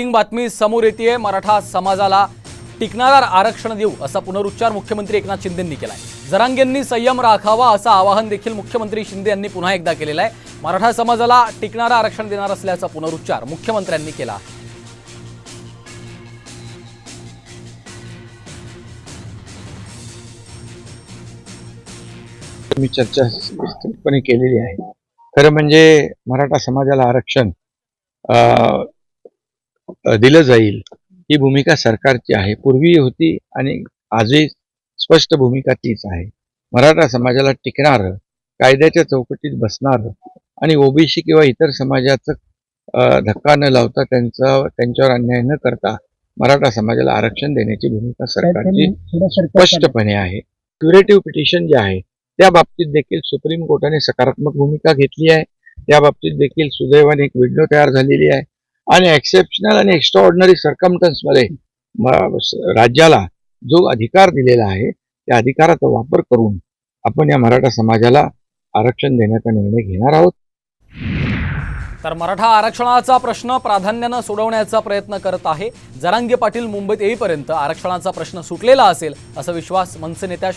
Breaking बातमी समोर येते मराठा समाजाला टिकणारा आरक्षण देऊ असा पुनरुच्चार मुख्यमंत्री एकनाथ शिंदेंनी केलाय. जरांगेंनी संयम राखावा असं आवाहन देखील मुख्यमंत्री शिंदे यांनी पुन्हा एकदा केलेलं आहे. मराठा समाजाला टिकणारं आरक्षण देणार असल्याचा पुनरुच्चार मुख्यमंत्र्यांनी केला. आहे मी चर्चा विस्तृतपणे केलेली आहे. खरं म्हणजे मराठा समाजाला आरक्षण दिलं जाईल ही भूमिका सरकारची आहे. पूर्वी होती आणि आजही स्पष्ट भूमिका तीच आहे. मराठा समाजाला टिकणार कायद्याच्या चौकटीत बसणार आणि ओबीसी किंवा इतर समाजाचं धक्का न लावता त्यांचा त्यांच्यावर अन्याय न करता मराठा समाजाला आरक्षण देण्याची भूमिका सरकारची स्पष्टपणे आहे. क्युरेटिव्ह पिटिशन जे आहे त्या बाबतीत देखील सुप्रीम कोर्टाने सकारात्मक भूमिका घेतली आहे. त्या बाबतीत देखील सुदैवाने एक विंडो तयार झालेली आहे. आणि एक्सेप्शनल आणि एक्स्ट्रा ऑर्डिनरी मध्ये राज्याला जो अधिकार दिलेला आहे त्या अधिकाराचा वापर करून आपण या मराठा समाजाला आरक्षण देण्याचा निर्णय घेणार आहोत. तर मराठा आरक्षणाचा प्रश्न प्राधान्यानं सोडवण्याचा प्रयत्न करत आहे. जरांगे पाटील मुंबईत येईपर्यंत आरक्षणाचा प्रश्न सुटलेला असेल असा विश्वास मनसे नेत्या